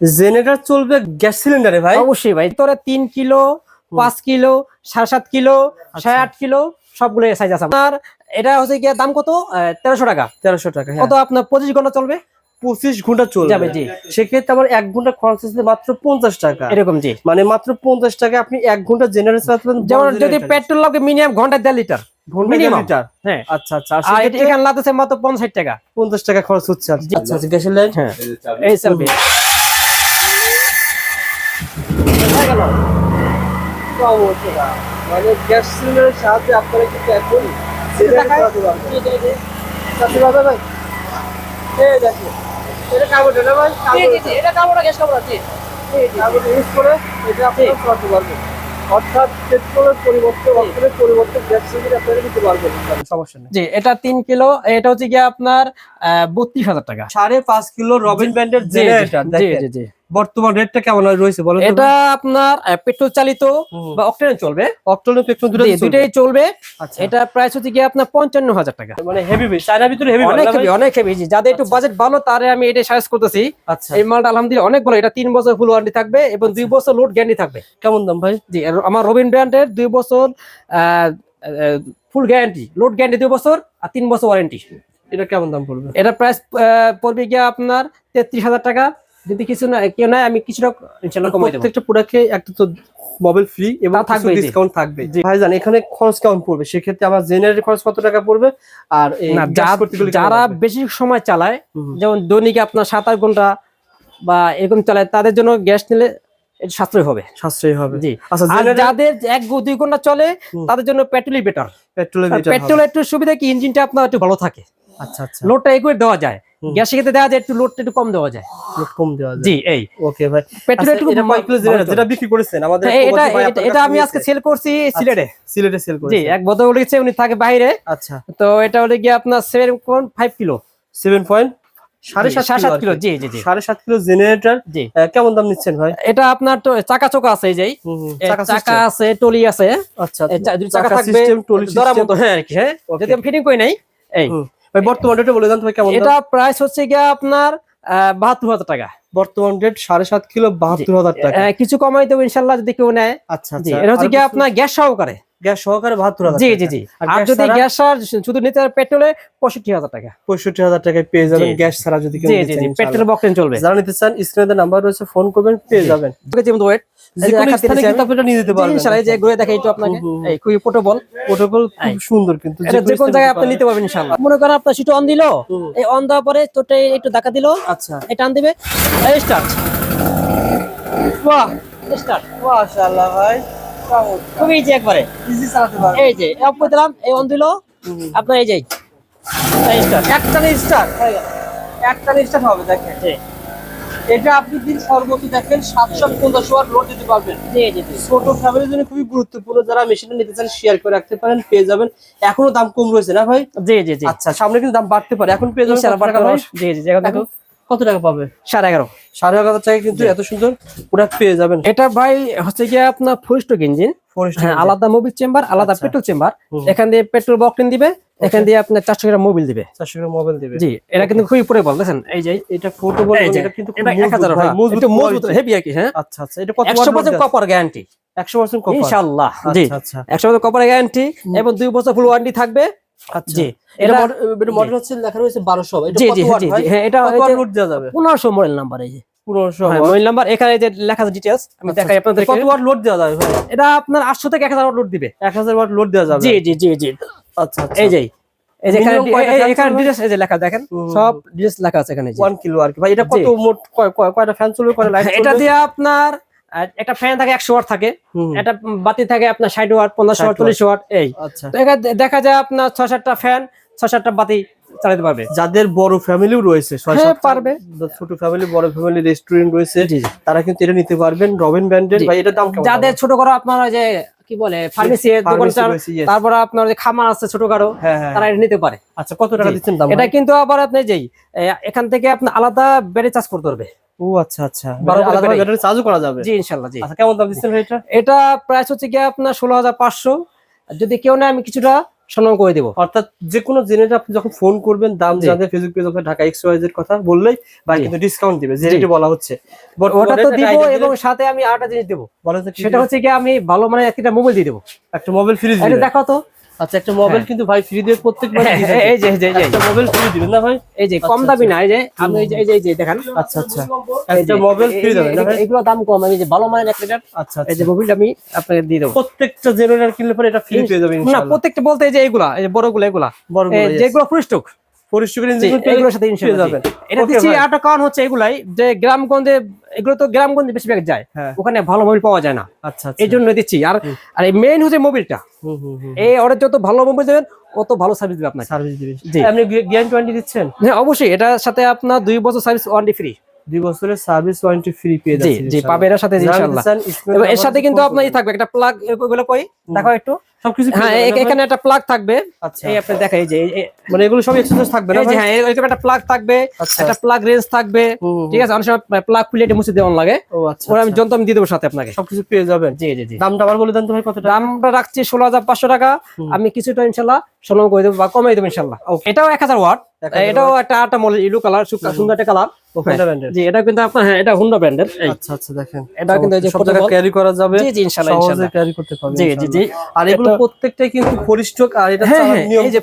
Generator চলবে gas সিলিন্ডারে ভাই। অবশ্যই ভাই তোরা তিন কিলো পাঁচ কিলো সাড়ে সাত কিলো আচ্ছা। সাড়ে আট কিলো সবগুলো সাইজ আছে। আপনার এটা হচ্ছে গিয়ে দাম কত? তেরোশো টাকা। তেরোশো টাকা হ্যাঁ। কত আপনার পঁচিশ ঘণ্টা চলবে? পঁচিশ ঘণ্টা চলবে। যাবে, জি। সেক্ষেত্রে আমার এক ঘণ্টা খরচ হচ্ছে মাত্র পঞ্চাশ টাকা। এরকম জি। মানে মাত্র পঞ্চাশ টাকা আপনি এক ঘণ্টা জেনারেল চালাতে যেমন যদি পেট্রোল লাগে মিনিমাম ঘণ্টা দেড় লিটার ঘণ্টা minimum। লিটার হ্যাঁ আচ্ছা আচ্ছা আর আর এটা সেক্ষেত্রে এখানে লাগতেছে মাত্র পঞ্চাশ টাকা পঞ্চাশ টাকা খরচ হচ্ছে আর কি। গ্যাসের লাইন এই চলবে মানে গ্যাস সিলিন্ডারের সাহায্যে আপনারা কিন্তু এখন জেনারেটর চালাতে পারবেন চালাতে পারবেন ভাই? এই দেখো। এটা কাগজে না ভাই? এটা কাপড় গ্যাস কাপড় আছে। কাগজ ইউজ করে এটা আপনারা চালাতে পারবেন। অর্থাৎ পেট্রোলের পরিবর্তে অর্থের পরিবর্তে গ্যাস সিলিন্ডার আপনারা নিতে পারবেন। সমস্যা নেই। জি এটা তিন কিলো এটা হচ্ছে গিয়ে আপনার বত্রিশ হাজার টাকা। সাড়ে পাঁচ কিলো রবিন ব্যান্ডের জি, জি, জি। বর্তমান রেটটা কেমন রয়েছে বলেন এটা আপনার পেট্রোল চালিত বা অক্টেন চলবে। অক্টোবর পেট্রোল দুটো জি, দুইটাই চলবে। আচ্ছা। এটা প্রাইস হচ্ছে গিয়ে আপনার পঞ্চান্ন হাজার টাকা মানে হেভি চায়নার ভিতরে হেভি অনেক হেভি অনেক হেভি যাদের একটু বাজেট ভালো তারে আমি এটা সাজেস্ট করতেছি। আচ্ছা। এই মালটা আলহামদুলিল্লাহ অনেক ভালো। এটা তিন বছর ফুল ওয়ারেন্টি থাকবে এবং দুই বছর লোড গ্যারান্টি থাকবে। কেমন দাম ভাই? জি আমার রবিন ব্র্যান্ডের দুই বছর ফুল গ্যারান্টি লোড গ্যারান্টি দুই বছর আর তিন বছর ওয়ারেন্টি এটা কেমন দাম পড়বে? এটা প্রাইস পড়বে গিয়ে আপনার তেত্রিশ হাজার টাকা। যদি কিছু না কেউ নাই আমি কিছুটা ইনশাল্লাহ কমাই দেবো। প্রত্যেকটা প্রোডাক্টে একটা তো মোবাইল ফ্রি এবং জি। ডিসকাউন্ট থাকবে ভাইজান এখানে খরচ কেমন পড়বে? সেক্ষেত্রে আমার জেনারেল খরচ কত টাকা পড়বে? আর না যারা বেশি সময় চালায় যেমন দৈনিক আপনার সাত আট ঘণ্টা বা এরকম চালায় তাদের জন্য গ্যাস নিলে সাশ্রয় হবে। সাশ্রয় হবে। জি। আচ্ছা আর যাদের এক দুই ঘণ্টা চলে তাদের জন্য পেট্রোলই বেটার পেট্রোলের লিটার পেট্রোল একটু সুবিধা কি? ইঞ্জিনটা আপনার একটু ভালো থাকে। আচ্ছা আচ্ছা। লোডটা একুয়ে দেওয়া যায়। গ্যাসের ক্ষেত্রে দেওয়া যায় একটু লোডটা একটু কম দেওয়া যায়। একটু কম দেওয়া যায়। জি এই। ওকে ভাই। পেট্রোল আচ্ছা, একটু এটা কয় যেটা বিক্রি করেছেন? আমাদের হ্যাঁ, এটা এটা- আমি আজকে সেল করছি সিলেটে। সিলেটে সেল জি এক বছর লিখছে উনি থাকে বাইরে। আচ্ছা। তো এটা হলে গিয়ে আপনার seven point five kilo. Seven point সাড়ে সাত কিলো জি জি জি। সাড়ে সাত কিলো জেনারেটর জি। কেমন দাম নিচ্ছেন ভাই? এটা আপনার তো চাকা চোকা আছে এই যে। হুম, হুম, চাকা আছে টলি আছে। আচ্ছা চাকা থাকবে টলি মতো হ্যাঁ আর কি হ্যাঁ। ফিটিং করি নাই এই। ভাই বর্তমান রেটে বলে দেন কেমন এটা প্রাইস হচ্ছে গিয়ে আপনার বাহাত্তর হাজার টাকা। বর্তমান রেট সাড়ে সাত কিলো বাহাত্তর হাজার টাকা। কিছু কমাই দেবো ইনশাল্লাহ যদি কেউ নেয়। আচ্ছা আচ্ছা। এটা হচ্ছে গিয়ে আপনার গ্যাস সহকারে। গ্যাস সহকারে বাহাত্তর হাজার জি জি জি। আর যদি গ্যাস শুধু নিতে পেট্রোলে পঁয়ষট্টি হাজার টাকা। পঁয়ষট্টি হাজার টাকায় পেয়ে যাবেন গ্যাস ছাড়া যদি। পেট্রোল বক্সেন চলবে। যারা নিতে চান স্ক্রিনে নাম্বার রয়েছে ফোন করবেন পেয়ে যাবেন। ওয়েট যে কোনো স্থানে কিন্তু আপনি এটা নিয়ে যেতে পারবেন ইনশাল্লাহ যে ঘুরে দেখাই একটু আপনাকে। এই খুবই পোর্টেবল প্রোটোকল খুব সুন্দর কিন্তু যে কোন জায়গায় আপনি নিতে পারবেন ইনশাআল্লাহ মনে করেন আপনার সিটু অন দিলো এই অন দেওয়ার পরে তোটা একটু ধাক্কা দিলো আচ্ছা। এই টান দিবে এই স্টার্ট বাহ স্টার্ট মাশাআল্লাহ ভাই খুবই ইজি একবারে। ইজি চালাতে পারবেন। এই যে অফ করে দিলাম এই অন দিলো আপনার এই যে স্টার্ট একটা স্টার একটা স্টার হবে দেখেন। এটা আপনি দিন সর্বোচ্চ দেখেন সাতশো পঞ্চাশ ওয়ার লোড দিতে পারবেন। জি জি জি। ছোট ফ্যামিলির জন্য খুবই গুরুত্বপূর্ণ যারা মেশিনটা নিতে চান শেয়ার করে রাখতে পারেন পেয়ে যাবেন। এখনও দাম কম রয়েছে না ভাই? জি জি জি। আচ্ছা সামনে কিন্তু দাম বাড়তে পারে এখন পেয়ে যাবেন জি জি জি এখন দেখো। এখন কত টাকা পাবে? সাড়ে এগারো। সাড়ে এগারো টাকা কিন্তু এত সুন্দর প্রোডাক্ট পেয়ে যাবেন। এটা ভাই হচ্ছে গিয়ে আপনার ফুল স্টক ইঞ্জিন Forest হ্যাঁ Engine। আলাদা মোবিল চেম্বার আলাদা আচ্ছা। পেট্রোল চেম্বার এখান দিয়ে পেট্রোল বকটেন দিবে এখান দিয়ে আপনার চারশো গ্রাম মোবিল দিবে। চারশো গ্রাম মোবাইল দেবে। জি এটা কিন্তু খুবই পরে বলতেছেন এই যে এটা ফটো বল এটা কিন্তু এক হাজার মজবুত। হেভি আর কি হ্যাঁ? আচ্ছা আচ্ছা এটা কত একশো পার্সেন্ট কপার গ্যারান্টি একশো পার্সেন্ট কপার ইনশাল্লাহ জি। আচ্ছা আচ্ছা। একশো পার্সেন্ট কপার গ্যারান্টি এবং দুই বছর ফুল ওয়ারেন্টি থাকবে। আচ্ছা জি। এটা এটা মডেল- হচ্ছে লেখা রয়েছে বারোশো। এটা জি জি জি হ্যাঁ এটা কত লোড দেওয়া যাবে? পনেরোশো মডেল নাম্বার এই যে। পনেরোশো নাম্বার এখানে যে লেখা আছে ডিটেলস আমি দেখাই আপনাদের কত ওয়াট লোড দেওয়া যাবে ভাই? এটা আপনার আটশো থেকে এক হাজার লোড দিবে। এক হাজার ওয়াট লোড দেওয়া যাবে। জি জি জি জি। আচ্ছা এই যে এই যে এখানে Minimum কয়টা এই- fan এখানে চলবে? এই যে লেখা দেখেন সব লেখা আছে এখানে কিলো আর কি। ভাই এটা কত মোট কয়- কয়- কয়টা ফ্যান চলবে কয়টা লাইট এটা দিয়ে আপনার একটা ফ্যান থাকে একশো ওয়াট থাকে। একটা বাতি থাকে আপনার ষাট ওয়াট পঞ্চাশ 60 ওয়াট চল্লিশ ওয়াট এই। আচ্ছা। দেখা যায় আপনার ছয় সাতটা ফ্যান ছয় সাতটা বাতি চালাতে পারবে। যাদের বড় ফ্যামিলিও রয়েছে হ্যাঁ, পারবে। ছোট ফ্যামিলি বড় ফ্যামিলি রেস্টুরেন্ট রয়েছে। তারা কিন্তু এটা নিতে পারবেন রবিন ব্র্যান্ডের। ভাই এটা দাম যাদের ছোট করো আপনারা যে কি বলে ফার্মেসি তারপরে আপনার যে খামার আছে ছোট কারও হ্যাঁ হ্যাঁ। তারা এটা নিতে পারে। আচ্ছা কত টাকা দিচ্ছেন দাম? এটা কিন্তু আবার আপনি যেই এখান থেকে আপনি আলাদা ব্যাটারি চার্জ করতে পারবে ও আচ্ছা আচ্ছা। ব্যাটারি চার্জও করা যাবে? জি ইনশাআল্লাহ জি। আচ্ছা কেমন দাম দিচ্ছেন এটা? এটা প্রাইস হচ্ছে কি আপনার ষোলো হাজার পাঁচশো। যদি কেউ না আমি কিছুটা সম্মান করে দেবো। অর্থাৎ যে কোনো জিনিস আপনি যখন ফোন করবেন দাম। জানতে ফেসবুক পেজ ওখানে ঢাকা এক্স ওয়াই কথা বললেই ভাই কিন্তু ডিসকাউন্ট দিবে যেটা বলা হচ্ছে। ওটা তো দিব এবং সাথে আমি আরেকটা জিনিস দেবো। বলা হচ্ছে সেটা হচ্ছে কি আমি ভালো মানে একটা মোবাইল দিয়ে দেবো। একটা মোবাইল ফ্রিজ দেখো তো। আচ্ছা একটা মোবাইল হ্যাঁ। কিন্তু ভাই ফ্রি দিয়ে প্রত্যেকবার এই যে এই যে এই যে একটা মোবাইল ফ্রি দিবেন না ভাই এই যে কম আচ্ছা, দামি না এই যে আমি এই যে এই যে দেখেন আচ্ছা আচ্ছা একটা মোবাইল ফ্রি এই- দেবেন না ভাই এগুলো দাম কম আমি যে ভালো মানের একটা আচ্ছা এই যে আচ্ছা মোবাইল আমি আপনাকে দিয়ে দেবো প্রত্যেকটা জেনারেটর কিনলে পরে এটা ফ্রি পেয়ে যাবেন না প্রত্যেকটা বলতে এই যে এগুলা এই যে বড়গুলো এগুলা বড় এই যেগুলো ফুল স্টক সাথে যাবেন। এটা দিচ্ছি একটা কারণ হচ্ছে এগুলাই যে গ্রামগঞ্জে এগুলো তো গ্রামগঞ্জে বেশিরভাগ যায়। হ্যাঁ। ওখানে ভালো মোবাইল পাওয়া যায় না। আচ্ছা এই জন্য দিচ্ছি। আর আর মেইন হচ্ছে মোবাইলটা হুম হুম হুম এই অর্ডার যত ভালো মোবাইল দেবেন অত ভালো সার্ভিস দেবে আপনাকে। সার্ভিস দিবেন। আপনি গ্যারান্টি ওয়ারেন্টি দিচ্ছেন? হ্যাঁ অবশ্যই। এটার সাথে আপনার দুই বছর সার্ভিস ওয়ারেন্টি ফ্রি দুই বছরের সার্ভিস ওয়ারেন্টি ফ্রি পেয়ে যাচ্ছেন জি পাবে এর সাথে ইনশাআল্লাহ। এর সাথে কিন্তু আপনার থাকবে। একটা প্লাগ এগুলো কই? দেখো একটু। সবকিছু হ্যাঁ এখানে একটা প্লাগ থাকবে। আচ্ছা। এই আপনি দেখাই যে মানে এগুলো সব এক্সেসরিজ থাকবে না হ্যাঁ এরকম একটা প্লাগ থাকবে আচ্ছা। একটা প্লাগ রেঞ্জ থাকবে ঠিক আছে? অনেক সময় প্লাগ খুলে এটা মুছে দেওয়ার লাগে। ও আচ্ছা ওরা আমি আচ্ছা। যন্ত্র আমি দিয়ে দেবো সাথে আপনাকে। সবকিছু পেয়ে যাবেন। জি জি জি। দামটা আবার বলে দেন তো ভাই কত দামটা রাখছি ষোলো হাজার পাঁচশো টাকা। আমি কিছুটা ইনশাল্লাহ সম্মান করে দেবো বা কমাই দেবো ইনশাল্লাহ। এটাও এক হাজার ওয়াট। 1000 এটাও একটা আটা মডেল ইলু কালার সুন্দর একটা কালার। জি এটা কিন্তু আপনার হ্যাঁ এটা হুন্ডা ব্র্যান্ডের আচ্ছা আচ্ছা দেখেন। এটা কিন্তু এই যে সব জায়গায় ক্যারি করা যাবে। জি জি ইনশাল্লাহ সহজে ক্যারি করতে পারবেন জি জি জি। আর এগুলো প্রত্যেকটাই কিন্তু পরিষ্ঠক আর এটা হ্যাঁ চালানোর হ্যাঁ নিয়ম এই যে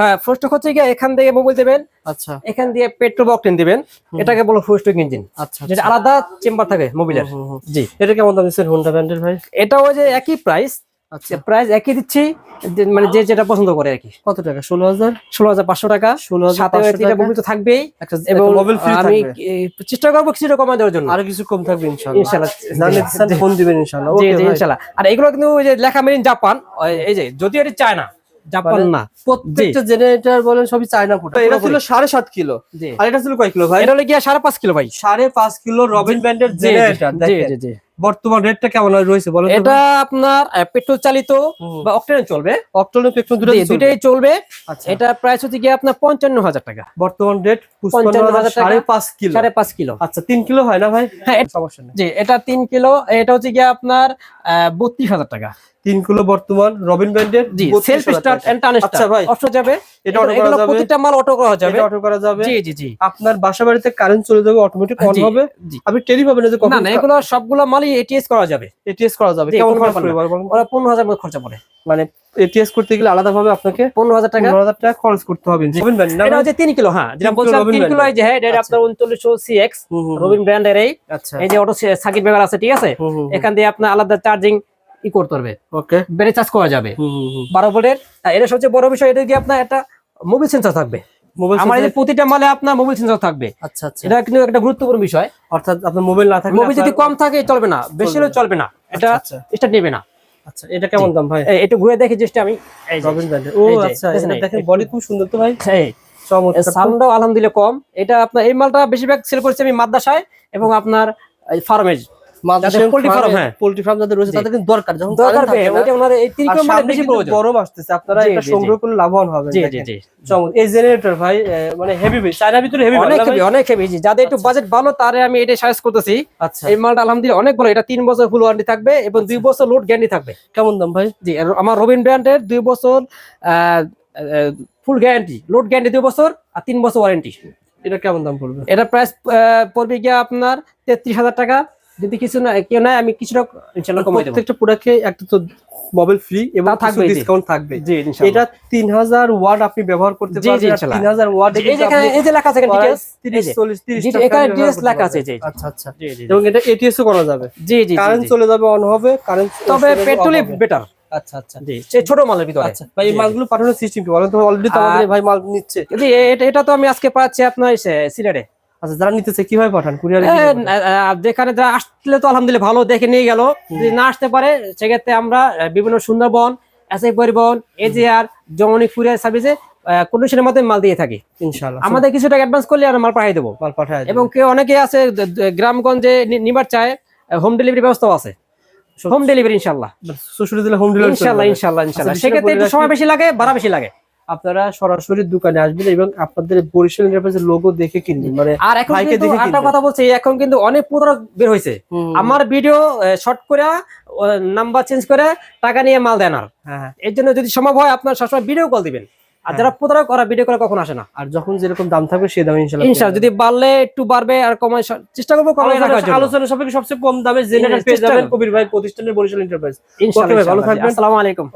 হ্যাঁ হচ্ছে কি এখান থেকে মোবাইল দেবেন আচ্ছা। এখান দিয়ে পেট্রোল বকটেন দিবেন। এটাকে বলো ইঞ্জিন আচ্ছা যেটা আলাদা চেম্বার থাকে হুম। জি। এটা কেমন দাম দিচ্ছেন হোন্ডা ব্র্যান্ডের ভাই? এটা ওই যে একই প্রাইস আচ্ছা। প্রাইস একই দিচ্ছি মানে যে যেটা পছন্দ করে আর কি। কত টাকা? ষোলো হাজার? ষোলো হাজার পাঁচশো টাকা। ষোলো হাজার তিনটা মোবাইল তো থাকবেই। এবং আমি চেষ্টা করব কিছুটা কমায় দেওয়ার জন্য। আরও কিছু কম থাকবে ইনশাল্লাহ ফোন দিবেন ভাই। ইনশাল্লাহ আর এগুলো কিন্তু ওই যে লেখা মেরিন জাপান এই যে যদিও এটা চায়না জাপান মানে না। প্রত্যেকটা জেনারেটর বলেন সবই চায়না প্রোডাক্ট এটা ছিল সাড়ে সাত কিলো। আর এটা ছিল কয় কিলো ভাই? এটা হলো গিয়া সাড়ে পাঁচ কিলো ভাই। সাড়ে পাঁচ কিলো রবিন ব্র্যান্ডের জেনারেটর দেখেন। বর্তমান রেটটা কেমন রয়েছে বলেন এটা আপনার পেট্রোল চালিত বা অক্টেন চলবে। অক্টোবর পেট্রোল দুটো জি, চলবে। আচ্ছা। এটা প্রাইস হচ্ছে গিয়ে আপনার পঞ্চান্ন হাজার টাকা। বর্তমান রেট পঞ্চান্ন হাজার। সাড়ে পাঁচ কিলো। সাড়ে পাঁচ কিলো। আচ্ছা তিন কিলো হয় না ভাই? হ্যাঁ সমস্যা নেই। জি এটা তিন কিলো এটা হচ্ছে গিয়ে আপনার বত্রিশ হাজার টাকা। তিন কিলো বর্তমান রবিন ব্র্যান্ডের জি সেলফ স্টার্ট। এন্ড টার্ন আচ্ছা ভাই অটো যাবে। এটা order করা যাবে? প্রত্যেকটা মাল অটো করা যাবে। এটা অর্ডার করা যাবে? জি জি জি। আপনার বাসা বাড়িতে কারেন্ট চলে যাবে অটোমেটিক অন হবে। আপনি টেরি পাবেন না যে কখন না এগুলো সবগুলো মালই এটিএস করা যাবে। এটিএস করা যাবে। কেমন খরচ পড়বে ওরা পনেরো হাজার মতো খরচা পড়ে। মানে এটিএস করতে গেলে আলাদা ভাবে আপনাকে পনেরো হাজার টাকা? পনেরো হাজার টাকা খরচ করতে হবে। রবিন ব্র্যান্ড এটা হচ্ছে তিন কিলো হ্যাঁ যেটা বলছিলাম রবিন তিন কিলো এই যে হ্যাঁ এটা আচ্ছা। আপনার উনচল্লিশশো সিএক্স। রবিন ব্র্যান্ডের এই আচ্ছা। এই যে অটো সার্কিট ব্রেকার আছে ঠিক আছে। এখান দিয়ে আপনার আলাদা চার্জিং ই করতে পারবে। ওকে বেড়ে চার্জ করা যাবে। বারো ভোল্টের এটা সবচেয়ে বড় বিষয় এটা কি আপনার একটা মোবাইল সেন্সর থাকবে। আমার এই প্রতিটা মালে আপনার মোবাইল সেন্সর থাকবে। আচ্ছা আচ্ছা। এটা কিন্তু একটা গুরুত্বপূর্ণ বিষয়। অর্থাৎ আপনার মোবাইল না মোবাইল যদি কম থাকে চলবে না। বেশি হলেও চলবে না। এটা আচ্ছা, নেবে না। আচ্ছা এটা কেমন দাম ভাই? একটু ঘুরে দেখি জিনিসটা আমি। ও আচ্ছা দেখেন এটা বডি খুব সুন্দর তো ভাই। আলহামদুলিল্লাহ কম। এটা আপনার এই মালটা বেশিরভাগ সেল করছি আমি মাদ্রাসায় এবং আপনার ফার্মেজ মাদ্রাসায় poultry farm, farm, হ্যাঁ। পোল্ট্রি ফার্ম যাদের রয়েছে তাদের কিন্তু দরকার। যখন দরকার current থাকে হবে না, ওইটা ওনার এই তিন মানে বেশি প্রয়োজন গরম আসতেছে আপনারা এটা সংগ্রহ করলে লাভবান হবেন। জি জি জি। চমৎকার এই জেনারেটর ভাই মানে হেভি বেশ চায়নার ভিতরে হেভি অনেক হেভি অনেক হেভি যাদের একটু বাজেট ভালো তারে আমি এটা সাজেস্ট করতেছি। আচ্ছা। এই মালটা আলহামদুলিল্লাহ অনেক ভালো এটা বছর ফুল ওয়ারেন্টি থাকবে এবং দুই বছর লোড গ্যারান্টি থাকবে। কেমন দাম ভাই? জি আমার রবিন ব্র্যান্ডের দুই বছর ফুল গ্যারান্টি লোড গ্যারান্টি দুই বছর আর তিন বছর ওয়ারেন্টি এটা কেমন দাম পড়বে? এটা প্রাইস পড়বে গিয়ে আপনার তেত্রিশ হাজার টাকা। যদি কিছু না কেউ আমি কিছুটা ইনশাল্লাহ কমাই দেবো। প্রত্যেকটা প্রোডাক্টে একটা তো মোবাইল ফ্রি এবং থাকবে, ডিসকাউন্ট থাকবে জি এটা এটা তিন হাজার ওয়াট আপনি ব্যবহার করতে পারবেন ইনশাল্লাহ। তিন হাজার ওয়াট এই যে এখানে এই যে লেখা আছে এই যে। জি, জি, এখানে details লেখা আছে, জি। আচ্ছা আচ্ছা। এবং এটা এটিএস করা যাবে। জি জি কারেন্ট। চলে যাবে অন হবে কারেন্ট তবে পেট্রোলই বেটার আচ্ছা আচ্ছা। জি ছোট মালের ভিতরে। আচ্ছা ভাই এই মালগুলো পাঠানোর সিস্টেম কি বলেন? তো অলরেডি তো আমাদের ভাই মাল নিচ্ছে। জি এটা এটা তো আমি আজকে পাচ্ছি আপনার সিলেটে। আচ্ছা যারা নিতেছে কীভাবে পাঠান? কুরিয়ারে যেখানে যারা আসলে তো আলহামদুলিল্লাহ ভালো দেখে নিয়ে গেল। যদি না আসতে পারে সেক্ষেত্রে আমরা বিভিন্ন সুন্দরবন এসআই পরিবহন এজিআর জমনি কুরিয়ার সার্ভিসে কন্ডিশনের মাধ্যমে মাল দিয়ে থাকি। ইনশাআল্লাহ। আমাদের কিছু টাকা অ্যাডভান্স করলে আমরা মাল পাঠিয়ে দেবো। মাল পাঠায় এবং কেউ অনেকে আছে গ্রামগঞ্জে নিবার চায় হোম ডেলিভারি ব্যবস্থাও আছে। হোম ডেলিভারি ইনশাল্লাহ শ্বশুরে দিলে হোম ডেলিভারি ইনশাল্লাহ ইনশাল্লাহ ইনশাল্লাহ আচ্ছা, সেক্ষেত্রে একটু সময় বেশি লাগে ভাড়া বেশি লাগে। আপনারা সরাসরি দোকানে আসবেন এবং আপনাদের বরিশাল এন্টারপ্রাইজের লোগো দেখে কিনবেন। মানে আর এখন কিন্তু একটা কথা বলছি এখন কিন্তু অনেক প্রতারক বের হয়েছে আমার ভিডিও শর্ট করে নাম্বার চেঞ্জ করে টাকা নিয়ে মাল দেন আর। হ্যাঁ এর জন্য যদি সম্ভব হয় আপনার সবসময় ভিডিও কল দিবেন। আর হ্যাঁ। যারা প্রতারক ওরা ভিডিও করে কখন আসে না। আর যখন যেরকম দাম থাকবে সেই দামে ইনশাআল্লাহ ইনশাআল্লাহ যদি বাড়লে একটু বাড়বে আর কমাই চেষ্টা করব কমাই রাখার জন্য। আলোচনা সবাইকে সবচেয়ে কম দামে পেয়ে যাবেন কবির ভাই প্রতিষ্ঠানের বরিশাল এন্টারপ্রাইজ ইনশাআল্লাহ ভালো থাকবেন। আসসালামু আলাইকুম।